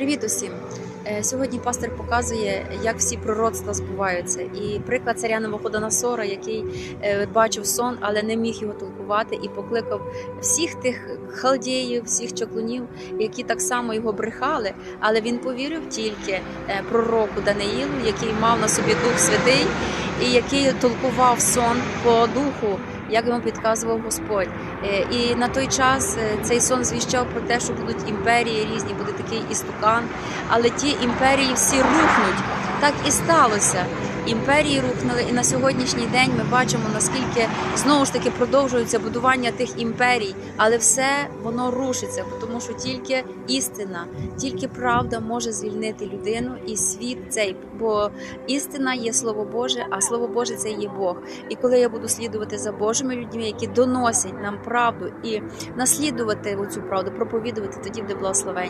Привіт усім! Е, Сьогодні пастор показує, як всі пророцтва збуваються. І приклад царя Новоходоносора, який е, бачив сон, але не міг його толкувати, і покликав всіх тих халдіїв, всіх чаклунів, які так само його брехали. Але він повірив тільки е, пророку Даниїлу, який мав на собі Дух Святий, і який толкував сон по духу. Як йому підказував Господь, Е, і на той час е, цей сон звіщав про те, що будуть імперії різні, буде такий істукан, але ті імперії всі рухнуть. Так і сталося. Імперії рухнули, і на сьогоднішній день ми бачимо, наскільки знову ж таки продовжується будування тих імперій, але все воно рушиться, тому що тільки істина, тільки правда може звільнити людину і світ цей. Бо істина є слово Боже, а слово Боже це є Бог. І коли я буду слідувати за Божими людьми, які доносять нам правду і наслідувати цю правду, проповідувати, тоді буде благословення.